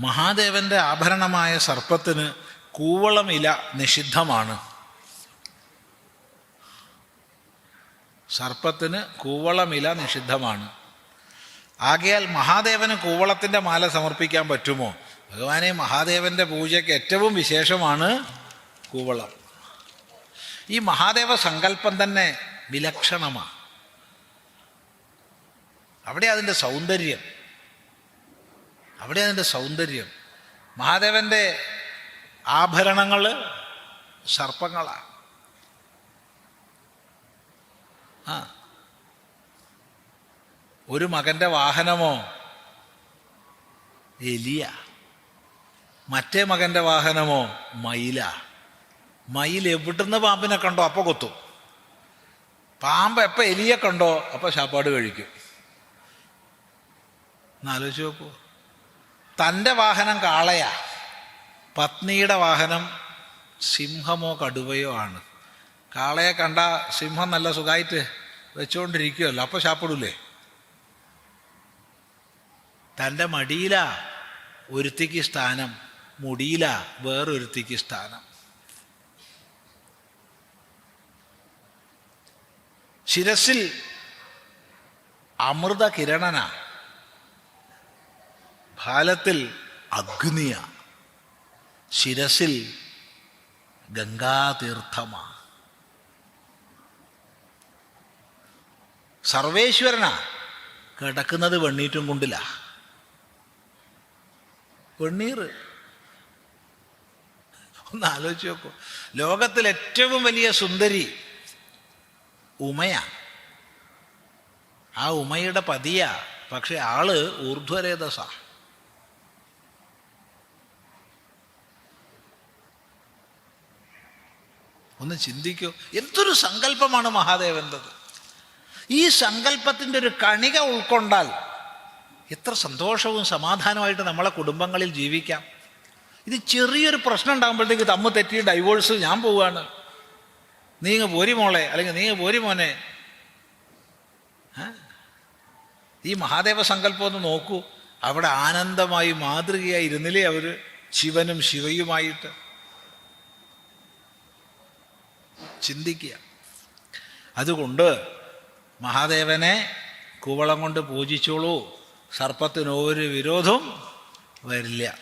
മഹാദേവന്റെ ആഭരണമായ സർപ്പത്തിന് കൂവളം ഇല നിഷിദ്ധമാണ്. സർപ്പത്തിന് കൂവളമില നിഷിദ്ധമാണ്. ആകയാൽ മഹാദേവന് കൂവളത്തിന്റെ മാല സമർപ്പിക്കാൻ പറ്റുമോ? ഭഗവാനെ മഹാദേവന്റെ പൂജയ്ക്ക് ഏറ്റവും വിശേഷമാണ് കൂവളം. ഈ മഹാദേവ സങ്കല്പം തന്നെ വിലക്ഷണമാണ് അവിടെ അതിന്റെ സൗന്ദര്യം. അവിടെ അതിന്റെ സൗന്ദര്യം. മഹാദേവന്റെ ആഭരണങ്ങൾ സർപ്പങ്ങളാണ്. ആ. ഒരു മകന്റെ വാഹനമോ? എലിയ. മറ്റേ മകന്റെ വാഹനമോ? മയില. മയിൽ എവിടുന്ന് പാമ്പിനെ കണ്ടോ? അപ്പോൾ കൊത്തും. പാമ്പ് എപ്പോൾ എലിയെ കണ്ടോ? അപ്പോൾ ശാപ്പാട് കഴിക്കും. എന്നാലോചിച്ച് നോക്കൂ. തന്റെ വാഹനം കാളയാ. പത്നിയുടെ വാഹനം സിംഹമോ കടുവയോ ആണ്. കാളയെ കണ്ട സിംഹം നല്ല സുഖമായിട്ട് വെച്ചുകൊണ്ടിരിക്കുമല്ലോ അപ്പോൾ ശാപ്പിടൂലേ തന്റെ മടിയില ഒരുത്തിക്ക് സ്ഥാനം മുടിയില വേറൊരുത്തിക്ക് സ്ഥാനം. ശിരസിൽ അമൃത കിരണന ഭാലത്തിൽ അഗ്നിയ. ശിരസിൽ ഗംഗാതീർത്ഥമാ. സർവേശ്വരനാ. കിടക്കുന്നത് വെണ്ണീറ്റും കൊണ്ടില്ല വെണ്ണീർ ഒന്ന് ആലോചിച്ച് നോക്കൂ. ലോകത്തിൽ ഏറ്റവും വലിയ സുന്ദരി ഉമയ. ആ ഉമയുടെ പതിയ. പക്ഷെ ആൾ ഊർധ്വരേതസ. ഒന്ന് ചിന്തിക്കൂ. എന്തൊരു സങ്കല്പമാണ് മഹാദേവന്റെത്? ഈ സങ്കല്പത്തിന്റെ ഒരു കണിക ഉൾക്കൊണ്ടാൽ എത്ര സന്തോഷവും സമാധാനമായിട്ട് നമ്മളെ കുടുംബങ്ങളിൽ ജീവിക്കാം. ഇത് ചെറിയൊരു പ്രശ്നം ഉണ്ടാകുമ്പോഴത്തേക്ക് തമ്മ് തെറ്റി ഡൈവോഴ്സ് ഞാൻ പോവുകയാണ്. നീ ഇങ്ങ് പോരി മോളെ അല്ലെങ്കിൽ നീ പോരി മോനെ. ഈ മഹാദേവ സങ്കല്പം ഒന്ന് നോക്കൂ. അവിടെ ആനന്ദമായി മാതൃകയായി ഇരുന്നില്ലേ അവർ ശിവനും ശിവയുമായിട്ട്. ചിന്തിക്കുക. അതുകൊണ്ട് മഹാദേവനെ കുവളം കൊണ്ട് പൂജിച്ചോളൂ. സർപ്പത്തിനൊരു വിരോധവും വരില്ല.